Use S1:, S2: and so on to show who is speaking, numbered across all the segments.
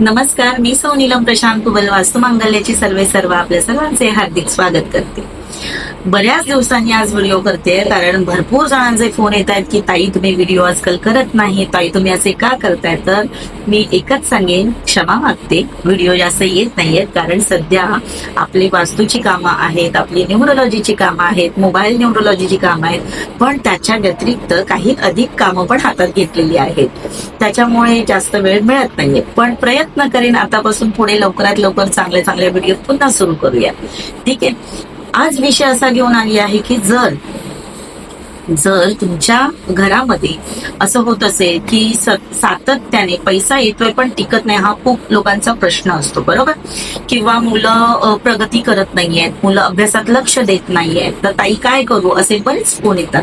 S1: नमस्कार मी सौ नीलम प्रशांत कुबल वास्तू मांगल्याची सर्वे सर्व आपल्या सर्वांचे हार्दिक स्वागत करते. बऱ्याच दिवसांनी आज व्हिडिओ करते कारण भरपूर जणांचे फोन येत आहेत की ताई तुम्ही व्हिडिओ आजकाल करत नाही. ताई तुम्ही असे का करताय? तर मी एकच सांगेन क्षमा मागते. व्हिडिओ जास्त येत नाहीयेत कारण सध्या आपली वास्तूची कामं आहेत आपली न्यूरोलॉजीची कामं आहेत मोबाईल न्यूरोलॉजीची कामं आहेत पण त्याच्या व्यतिरिक्त काही अधिक कामं पण हातात घेतलेली आहेत. त्याच्यामुळे जास्त वेळ मिळत नाहीये. पण प्रयत्न करेन आतापासून पुढे लवकरात लवकर चांगले चांगले व्हिडिओ पुन्हा सुरू करूया. ठीक आहे? आज विषय असा घेऊन आली आहे की जर जर तुमच्या घरामध्ये असं होत असेल की सातत्याने पैसा येतोय पण टिकत नाही हा खूप लोकांचा प्रश्न असतो बरोबर? किंवा मुलं प्रगती करत नाहीयेत मुलं अभ्यासात लक्ष देत नाहीयेत तर ताई काय करू? असे बरेच फोन येतात.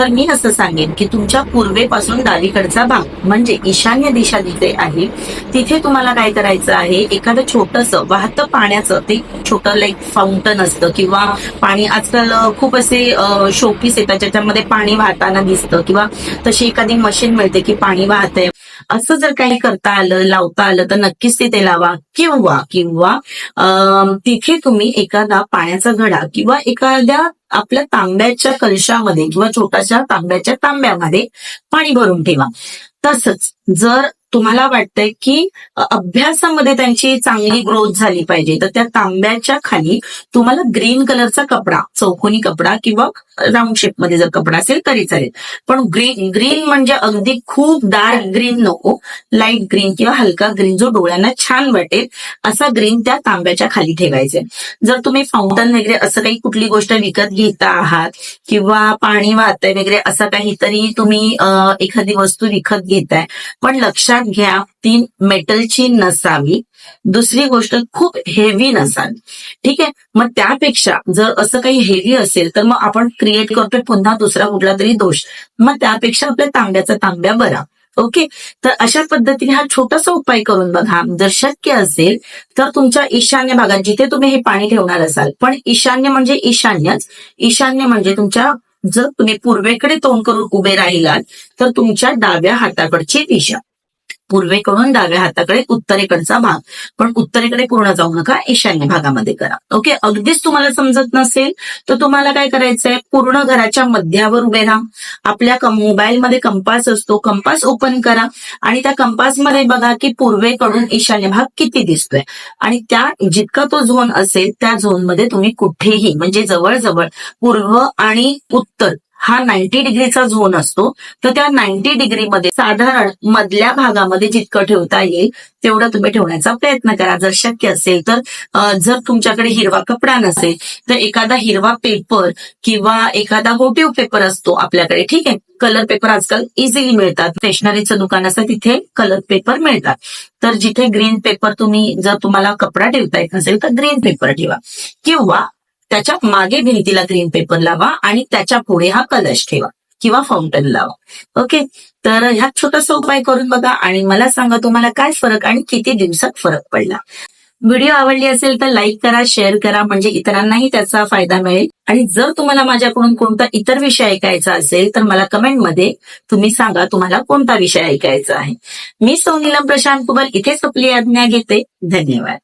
S1: तर मी असं सांगेन की तुमच्या पूर्वेपासून डावीकडचा भाग म्हणजे ईशान्य दिशा जिथे आहे तिथे तुम्हाला काय करायचं आहे? एखादं छोटस वाहतं पाण्याचं ते छोटं लाईक फाउंटन असतं किंवा पाणी आजकाल खूप असे शोपीस येतात ज्याच्यामध्ये पाणी वाहताना दिसतं किंवा तशी एखादी मशीन मिळते की पाणी वाहतंय. असं जर काही करता आलं लावता आलं तर नक्कीच तिथे लावा. किंवा किंवा तिथे तुम्ही एखादा पाण्याचा घडा किंवा एखाद्या आपल्या तांब्याच्या कलशामध्ये किंवा छोट्याशा तांब्याच्या तांब्यामध्ये पाणी भरून ठेवा. तसंच जर तुम्हाला वाटतंय की अभ्यासामध्ये त्यांची चांगली ग्रोथ झाली पाहिजे. तर त्या तांब्याच्या खाली तुम्हाला ग्रीन कलरचा कपडा चौकोनी कपडा किंवा राऊंड शेपमध्ये जर कपडा असेल तरी चालेल. पण ग्रीन ग्रीन म्हणजे अगदी खूप डार्क ग्रीन नको. लाइट ग्रीन किंवा हलका ग्रीन जो डोळ्यांना छान वाटेल असा ग्रीन त्या तांब्याच्या खाली ठेवायचे जर तुम्ही फाउंटन वगैरे असं काही कुठली गोष्ट विकत घेता आहात किंवा पाणी वाहतंय वगैरे असं काहीतरी तुम्ही एखादी वस्तू विकत घेताय पण लक्षात घ्या ती मेटलची नसावी. दुसरी गोष्ट खूप हेवी नसावी. ठीक आहे? मग त्यापेक्षा जर असं काही हेवी असेल तर मग आपण क्रिएट करतोय पुन्हा दुसरा कुठला तरी दोष. मग त्यापेक्षा आपल्या तांब्याचा तांब्या बरा. ओके तर अशा पद्धतीने हा छोटासा उपाय करून बघा. जर शक्य असेल तर तुमच्या ईशान्य भागात जिथे तुम्ही हे पाणी ठेवणार असाल पण ईशान्य म्हणजे ईशान्यच. ईशान्य म्हणजे तुमच्या जर तुम्ही पूर्वेकडे तोंड करून उभे राहिलात तर तुमच्या डाव्या हाताकडची दिशा. पूर्वेकडून डाव्या हाताकडे उत्तरेकडचा भाग. पण उत्तरेकडे पूर्ण जाऊ नका ईशान्य भागामध्ये करा. ओके? अगदीच तुम्हाला समजत नसेल तर तुम्हाला काय करायचंय? पूर्ण घराच्या मध्यावर उभे राहा. आपल्या मोबाईलमध्ये कंपास असतो कंपास ओपन करा. आणि त्या कंपासमध्ये बघा की पूर्वेकडून ईशान्य भाग किती दिसतोय. आणि त्या जितका तो झोन असेल त्या झोनमध्ये तुम्ही कुठेही म्हणजे जवळजवळ पूर्व आणि उत्तर हा नाईन्टी डिग्रीचा झोन असतो. तर त्या नाईन्टी डिग्रीमध्ये साधारण मधल्या भागामध्ये जितकं ठेवता येईल तेवढं तुम्ही ठेवण्याचा प्रयत्न करा. जर शक्य असेल तर जर तुमच्याकडे हिरवा कपडा नसेल तर एखादा हिरवा पेपर किंवा एखादा मोटिव्ह पेपर असतो आपल्याकडे ठीक आहे? कलर पेपर आजकाल इझिली मिळतात. स्टेशनरीचं दुकान असतं तिथे कलर पेपर मिळतात. तर जिथे ग्रीन पेपर तुम्ही जर तुम्हाला कपडा ठेवता येत नसेल तर ग्रीन पेपर ठेवा. किंवा त्याच्यामागे भिंतीला ग्रीन पेपर लावा आणि त्याच्या पुढे हा कलश ठेवा किंवा फाउंटन लावा. ओके तर ह्या छोटासा उपाय करून बघा आणि मला सांगा तुम्हाला काय फरक आणि किती दिवसात फरक पडला. व्हिडिओ आवडली असेल तर लाईक करा शेअर करा म्हणजे इतरांनाही त्याचा फायदा मिळेल. आणि जर तुम्हाला माझ्याकडून कोणता इतर विषय ऐकायचा असेल तर मला कमेंटमध्ये तुम्ही सांगा तुम्हाला कोणता विषय ऐकायचा आहे. मी सोनीलम प्रशांत कुबल इथेच आपली आज्ञा घेते. धन्यवाद.